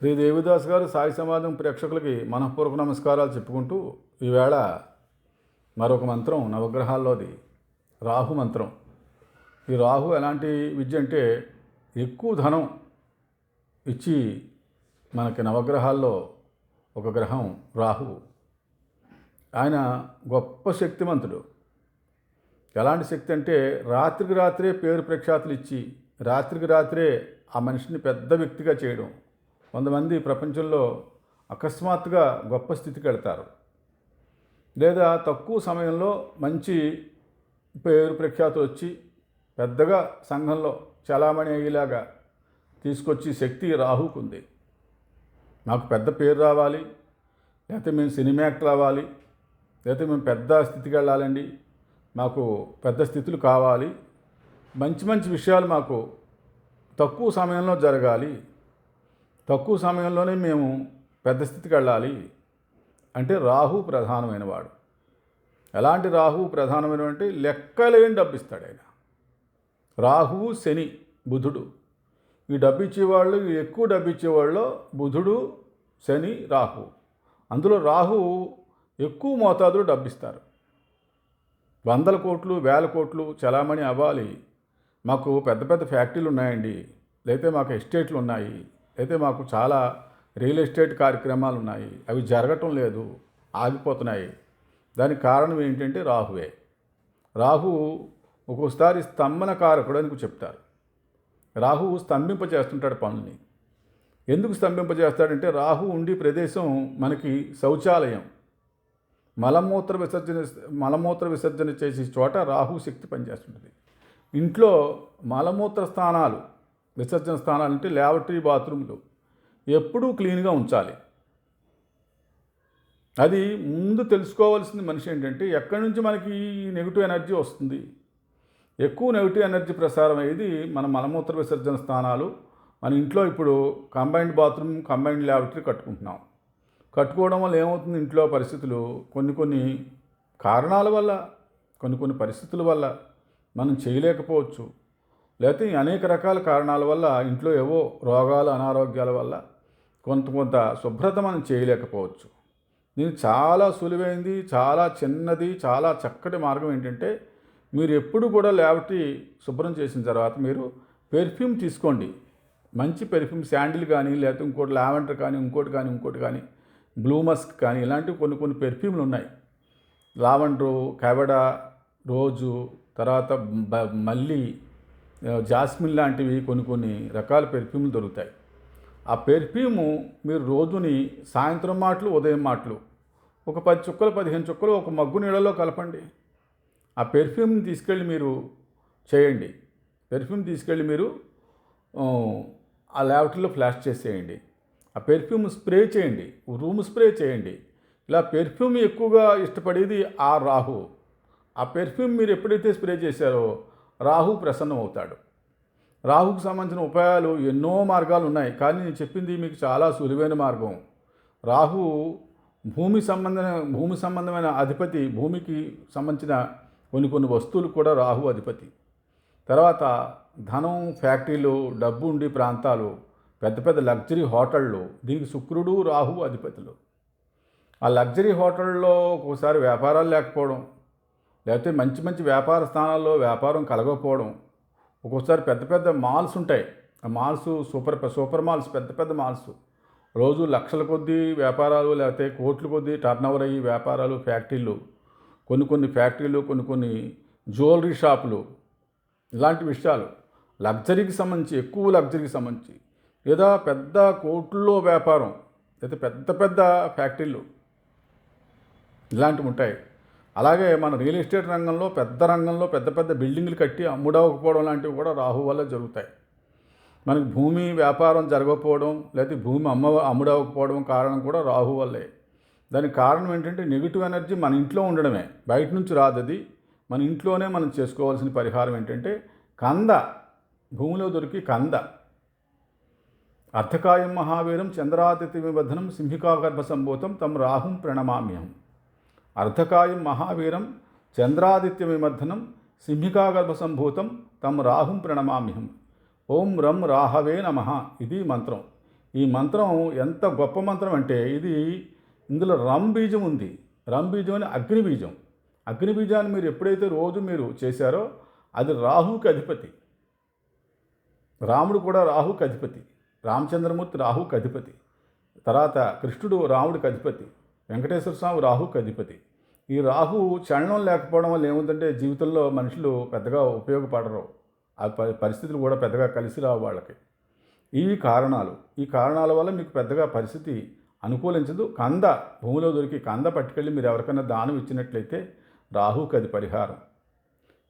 శ్రీ దేవిదాస్ గారు సాయి సమాజం ప్రేక్షకులకి మనఃపూర్వక నమస్కారాలు చెప్పుకుంటూ ఈవేళ మరొక మంత్రం నవగ్రహాల్లోది రాహు మంత్రం. ఈ రాహు ఎలాంటి విద్య అంటే ఎక్కువ ధనం ఇచ్చి మనకి నవగ్రహాల్లో ఒక గ్రహం రాహు. ఆయన గొప్ప శక్తిమంతుడు. ఎలాంటి శక్తి అంటే రాత్రికి రాత్రే పేరు ప్రఖ్యాతులు ఇచ్చి రాత్రికి రాత్రే ఆ మనిషిని పెద్ద వ్యక్తిగా చేయడం. కొంతమంది ప్రపంచంలో అకస్మాత్తుగా గొప్ప స్థితికి వెళ్తారు. లేదా తక్కువ సమయంలో మంచి పేరు ప్రఖ్యాతులు వచ్చి పెద్దగా సంఘంలో చలామణి అయ్యేలాగా తీసుకొచ్చి శక్తి రాహుకుంది. నాకు పెద్ద పేరు రావాలి లేకపోతే మేము సినిమా యాక్టర్ అవ్వాలి లేకపోతే మేము పెద్ద స్థితికి వెళ్ళాలండి మాకు పెద్ద స్థితులు కావాలి మంచి మంచి విషయాలు మాకు తక్కువ సమయంలో జరగాలి తక్కువ సమయంలోనే మేము పెద్ద స్థితికి వెళ్ళాలి అంటే రాహు ప్రధానమైన వాడు ఎలాంటి రాహు ప్రధానమైన అంటే లెక్కలేని డబ్బు ఇస్తాడు ఆయన. రాహువు శని బుధుడు. ఈ డబ్బు ఇచ్చేవాళ్ళు ఈ ఎక్కువ డబ్బు ఇచ్చేవాళ్ళు బుధుడు శని రాహు. అందులో రాహు ఎక్కువ మోతాదులో డబ్బిస్తారు. వందల కోట్లు వేల కోట్లు చలామణి అవ్వాలి. మాకు పెద్ద పెద్ద ఫ్యాక్టరీలు ఉన్నాయండి. లేకపోతే మాకు ఎస్టేట్లు ఉన్నాయి. అయితే మాకు చాలా రియల్ ఎస్టేట్ కార్యక్రమాలు ఉన్నాయి. అవి జరగటం లేదు. ఆగిపోతున్నాయి. దానికి కారణం ఏంటంటే రాహువే. రాహు ఒక్కోసారి స్తంభన కారకుడు అని చెప్తారు. రాహు స్తంభింప చేస్తుంటాడు పనుల్ని. ఎందుకు స్తంభింప చేస్తాడంటే రాహు ఉండి ప్రదేశం మనకి శౌచాలయం. మలమూత్ర విసర్జన మలమూత్ర విసర్జన చేసే చోట రాహు శక్తి పనిచేస్తుంటుంది. ఇంట్లో మలమూత్ర స్థానాలు విసర్జన స్థానాలు అంటే ల్యాబరేటరీ బాత్రూమ్లు. ఎప్పుడూ క్లీన్గా ఉంచాలి. అది ముందు తెలుసుకోవాల్సింది మనిషి ఏంటంటే ఎక్కడి నుంచి మనకి ఈ నెగిటివ్ ఎనర్జీ వస్తుంది? ఎక్కువ నెగిటివ్ ఎనర్జీ ప్రసారం అయ్యేది మన మలమూత్ర విసర్జన స్థానాలు. మన ఇంట్లో ఇప్పుడు కంబైన్డ్ బాత్రూమ్ కంబైన్డ్ ల్యాబరేటరీ కట్టుకుంటున్నాం. కట్టుకోవడం వల్ల ఏమవుతుంది? ఇంట్లో పరిస్థితులు కొన్ని కొన్ని కారణాల వల్ల కొన్ని కొన్ని పరిస్థితుల వల్ల మనం చేయలేకపోవచ్చు. లేకపోతే అనేక రకాల కారణాల వల్ల ఇంట్లో ఏవో రోగాలు అనారోగ్యాల వల్ల కొంత కొంత శుభ్రత మనం చేయలేకపోవచ్చు. దీనికి చాలా సులువైంది చాలా చిన్నది చాలా చక్కటి మార్గం ఏంటంటే మీరు ఎప్పుడు కూడా ల్యాబరేటరీ శుభ్రం చేసిన తర్వాత మీరు పెర్ఫ్యూమ్ తీసుకోండి. మంచి పెర్ఫ్యూమ్ శాండిల్ కానీ లేకపోతే ఇంకోటి లావెండర్ కానీ ఇంకోటి కానీ ఇంకోటి కానీ బ్లూ మస్క్ కానీ ఇలాంటివి కొన్ని కొన్ని పెర్ఫ్యూమ్లు ఉన్నాయి. లావెండరు కవడా రోజు తర్వాత మళ్ళీ మల్లి జాస్మిన్ లాంటివి కొన్ని కొన్ని రకాల పెర్ఫ్యూమ్లు దొరుకుతాయి. ఆ పెర్ఫ్యూము మీరు రోజుని సాయంత్రం మాటలు ఉదయం మాటలు ఒక పది చుక్కలు పదిహేను చుక్కలు ఒక మగ్గు నీళ్ళలో కలపండి. ఆ పెర్ఫ్యూమ్ని తీసుకెళ్ళి మీరు చేయండి. పెర్ఫ్యూమ్ తీసుకెళ్ళి మీరు ఆ, ఆ ఫ్లాష్ చేసేయండి. ఆ పెర్ఫ్యూమ్ స్ప్రే చేయండి. రూమ్ స్ప్రే చేయండి. ఇలా పెర్ఫ్యూమ్ ఎక్కువగా ఇష్టపడేది ఆ రాహు. ఆ పెర్ఫ్యూమ్ మీరు ఎప్పుడైతే స్ప్రే చేశారో రాహు ప్రసన్నం అవుతాడు రాహుకు సంబంధించిన ఉపాయాలు ఎన్నో మార్గాలు ఉన్నాయి. కానీ నేను చెప్పింది మీకు చాలా సులువైన మార్గం. రాహు భూమి సంబంధమైన భూమి సంబంధమైన అధిపతి భూమికి సంబంధించిన కొన్ని కొన్ని వస్తువులు కూడా రాహు అధిపతి. తర్వాత ధనం ఫ్యాక్టరీలు డబ్బు ఉండి ప్రాంతాలు పెద్ద పెద్ద లగ్జరీ హోటళ్ళు దీనికి శుక్రుడు రాహు అధిపతులు. ఆ లగ్జరీ హోటల్లో ఒక్కోసారి వ్యాపారాలు లేకపోవడం లేకపోతే మంచి మంచి వ్యాపార స్థానాల్లో వ్యాపారం కలగకపోవడం. ఒక్కోసారి పెద్ద పెద్ద మాల్స్ ఉంటాయి. ఆ మాల్స్ సూపర్ సూపర్ మాల్స్ పెద్ద పెద్ద మాల్స్. రోజు లక్షల కొద్దీ వ్యాపారాలు లేకపోతే కోట్ల కొద్దీ టర్న్ ఓవర్ అయ్యి వ్యాపారాలు ఫ్యాక్టరీలు. కొన్ని కొన్ని ఫ్యాక్టరీలు కొన్ని కొన్ని జ్యువెలరీ షాపులు. ఇలాంటి విషయాలు. లగ్జరీకి సంబంధించి ఎక్కువ లగ్జరీకి సంబంధించి. లేదా పెద్ద కోట్లలో వ్యాపారం. లేదా పెద్ద పెద్ద ఫ్యాక్టరీలు. ఇలాంటివి ఉంటాయి. అలాగే మన రియల్ ఎస్టేట్ రంగంలో పెద్ద రంగంలో పెద్ద పెద్ద బిల్డింగ్లు కట్టి అమ్ముడవకపోవడం లాంటివి కూడా రాహు వల్ల జరుగుతాయి. మనకి భూమి వ్యాపారం జరగకపోవడం లేకపోతే భూమి అమ్మ అమ్ముడవకపోవడం కారణం కూడా రాహు వల్లే. దానికి కారణం ఏంటంటే నెగిటివ్ ఎనర్జీ మన ఇంట్లో ఉండడమే. బయట నుంచి రాదు అది. మన ఇంట్లోనే మనం చేసుకోవాల్సిన పరిహారం ఏంటంటే కంద. భూమిలో దొరికి కంద. అర్థకాయం మహావీరం చంద్రాతిథి విబద్ధనం సింహికాగర్భ సంభూతం తమ రాహుం ప్రణమామ్యం అర్ధకాయం మహావీరం చంద్రాదిత్య విమర్ధనం సింహికాగర్భ సంభూతం తమ్ రాహుం ప్రణమామ్యహం. ఓం రం రాహవే నమ ఇది మంత్రం. ఈ మంత్రం ఎంత గొప్ప మంత్రం అంటే ఇది ఇందులో రం బీజం ఉంది. రం బీజం అని అగ్ని బీజం. అగ్ని బీజాన్ని మీరు ఎప్పుడైతే రోజు మీరు చేశారో అది రాహుకి అధిపతి. రాముడు కూడా రాహుకి అధిపతి. రామచంద్రమూర్తి రాహుకి అధిపతి. తర్వాత కృష్ణుడు రాముడికి అధిపతి. వెంకటేశ్వర స్వామి రాహు అధిపతి. ఈ రాహు చలనం లేకపోవడం వల్ల ఏముందంటే జీవితంలో మనుషులు పెద్దగా ఉపయోగపడరు. ఆ పరిస్థితులు కూడా పెద్దగా కలిసి రావు వాళ్ళకి. ఇవి కారణాలు ఈ కారణాల వల్ల మీకు పెద్దగా పరిస్థితి అనుకూలించదు. కంద భూమిలో దొరికి కంద పట్టుకెళ్ళి మీరు ఎవరికైనా దానం ఇచ్చినట్లయితే రాహుకి అది పరిహారం.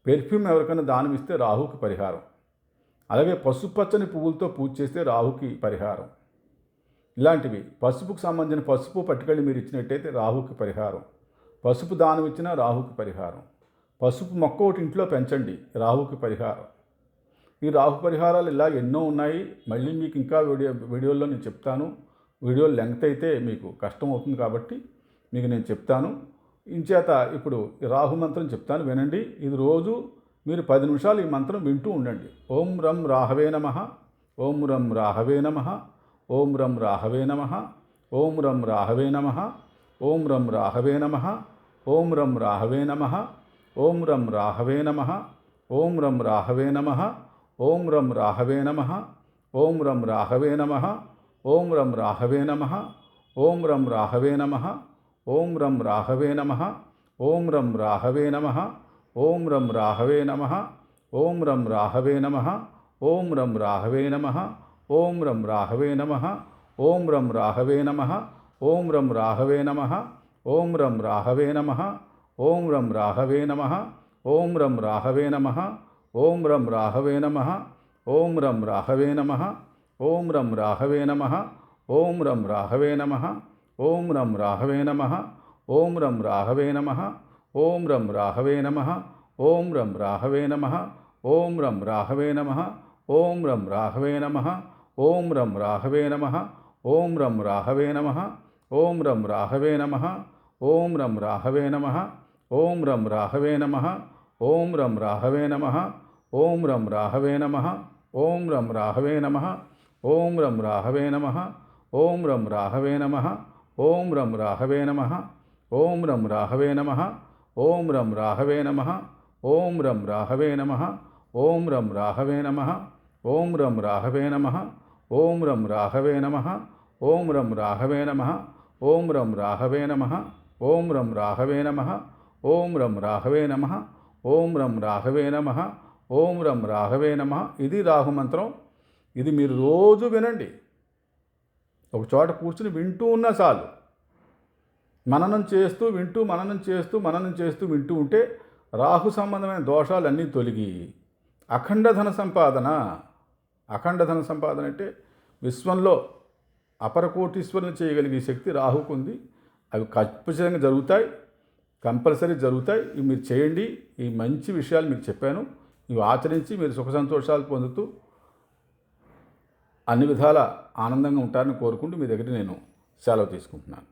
పెర్ఫ్యూమ్ ఎవరికైనా దానం ఇస్తే రాహుకి పరిహారం. అలాగే పసుపచ్చని పువ్వులతో పూజ చేస్తే రాహుకి పరిహారం. ఇలాంటివి. పసుపుకు సంబంధించిన పసుపు పట్టుకెళ్ళి మీరు ఇచ్చినట్టయితే రాహుకి పరిహారం. పసుపు దానం ఇచ్చినా రాహుకి పరిహారం. పసుపు మొక్క ఒకటి ఇంట్లో పెంచండి రాహుకి పరిహారం. ఈ రాహు పరిహారాలు ఇలా ఎన్నో ఉన్నాయి. మళ్ళీ మీకు ఇంకా వీడియో వీడియోల్లో నేను చెప్తాను. వీడియో లెంగ్త్ అయితే మీకు కష్టం అవుతుంది కాబట్టి మీకు నేను చెప్తాను. ఇంచేత ఇప్పుడు రాహు మంత్రం చెప్తాను వినండి. ఇది రోజు మీరు పది నిమిషాలు ఈ మంత్రం వింటూ ఉండండి. ఓం రం రాహవే నమ. ఓం రం రాహవే నమ. ఓం రం రాహవే నమ ఓం రం రాహవే నమ ఓం రం రాహవే నమ ఓం రం రాహవే నమ ఓం రం రాహవే నమ ఓం రం రాహవే నమ ఓం రం రాహవే నమ ఓం రం రాహవే నమ ఓం రం రాహవే నమ ఓం రం రాహవే నమ ఓం రం రాహవే నమ ఓం రం రాహవే నమ ఓం రం రాహవే నమ ఓం రం రాహవే నమ ఓం రం రాహవే నమ ఓం రం రాహవే నమ ఓం రం రాహవే నమ ఓం రం రాహవే నమ ఓం రం రాహవే నమ ఓం రం రాహవే నమ ఓం రం రాహవే నమ ఓం రం రాహవే నమ ఓం రం రాహవే నమ ఓం రం రాహవే నమ ఓం రం రాహవే నమ ఓం రం రాహవే నమ ఓం రం రాహవే నమ ఓం రం రాహవే నమ ఓం రం రాహవే నమ ఓం రం రాహవే నమ ఓం రం రాహవే నమ ॐ रं राघवे नमः ॐ रं राघवे नमः ॐ रं राघवे नमः ॐ रं राघवे नमः ॐ रं राघवे नमः ॐ रं राघवे नमः ॐ रं राघवे नमः ॐ रं राघवे नमः ॐ रं राघवे नमः ॐ रं राघवे नमः ॐ रं राघवे नमः ॐ रं राघवे नमः ॐ रं राघवे नमः ॐ रं राघवे नमः ॐ रं राघवे नमः ఓం రం రాఘవే నమ. ఓం రం రాఘవే నమ. ఓం రం రాఘవే నమ. ఓం రం రాఘవే నమ. ఓం రం రాఘవే నమ. ఓం రం రాఘవే నమ. ఓం రం రాఘవే నమ. ఓం రం రాఘవే నమ. ఇది రాహు మంత్రం. ఇది మీరు రోజు వినండి. ఒక చోట కూర్చుని వింటూ ఉన్నా చాలు. మననం చేస్తూ వింటూ మననం చేస్తూ మననం చేస్తూ వింటూ ఉంటే రాహు సంబంధమైన దోషాలన్నీ తొలగి అఖండ ధన సంపాదన అఖండ ధన సంపాదన అంటే విశ్వంలో అపరకోటీశ్వరుని చేయగలిగే శక్తి రాహుకు ఉంది అవి ఖచ్చితంగా జరుగుతాయి కంపల్సరీ జరుగుతాయి. ఇవి మీరు చేయండి. ఈ మంచి విషయాలు మీకు చెప్పాను. ఇవి ఆచరించి మీరు సుఖ సంతోషాలు పొందుతూ అన్ని విధాల ఆనందంగా ఉంటారని కోరుకుంటూ మీ దగ్గర నేను సెలవు తీసుకుంటున్నాను.